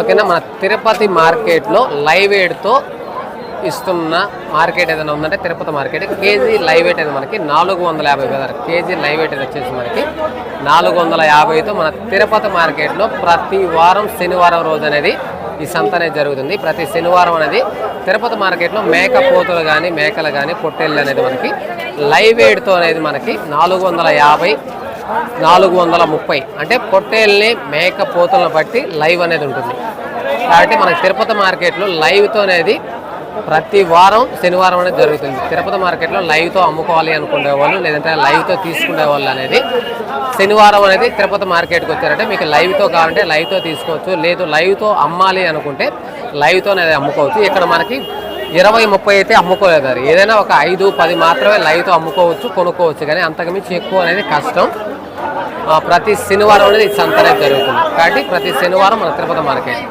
ఓకేనా? మన తిరుపతి మార్కెట్లో లైవ్ ఎయిడ్తో ఇస్తున్న మార్కెట్ ఏదైనా ఉందంటే Tirupati market. KG live weight అనేది మనకి నాలుగు వందల యాభై వేల కేజీ లైవ్ వెయిట్ వచ్చేసి మనకి నాలుగు వందల యాభైతో మన తిరుపతి మార్కెట్లో ప్రతి వారం శనివారం రోజు అనేది ఈ సంత అనేది జరుగుతుంది. ప్రతి శనివారం అనేది తిరుపతి మార్కెట్లో మేక పోతులు కానీ మేకలు కానీ పొట్టేళ్ళు అనేది మనకి లైవ్ ఎయిడ్తో అనేది మనకి నాలుగు వందల యాభై నాలుగు వందల ముప్పై. అంటే పొట్టేల్ని మేక పోతులను బట్టి లైవ్ అనేది ఉంటుంది. కాబట్టి మనకి తిరుపతి మార్కెట్లో లైవ్తో అనేది ప్రతి వారం శనివారం అనేది జరుగుతుంది. తిరుపతి మార్కెట్లో లైవ్తో అమ్ముకోవాలి అనుకునే వాళ్ళు లేదంటే లైవ్తో తీసుకునే వాళ్ళు అనేది శనివారం అనేది తిరుపతి మార్కెట్కి వచ్చారంటే మీకు లైవ్తో కావాలంటే లైవ్తో తీసుకోవచ్చు. లేదు లైవ్తో అమ్మాలి అనుకుంటే లైవ్తో అనేది అమ్ముకోవచ్చు. ఇక్కడ మనకి ఇరవై ముప్పై అయితే అమ్ముకోలేదు ఏదైనా ఒక ఐదు పది మాత్రమే లైవ్తో అమ్ముకోవచ్చు కొనుక్కోవచ్చు. కానీ అంతకుమించి ఎక్కువ అనేది కష్టం. ప్రతి శనివారం అనేది సంతనే జరుగుతుంది. కాబట్టి ప్రతి శనివారం మన తిరుపతి మార్కెట్.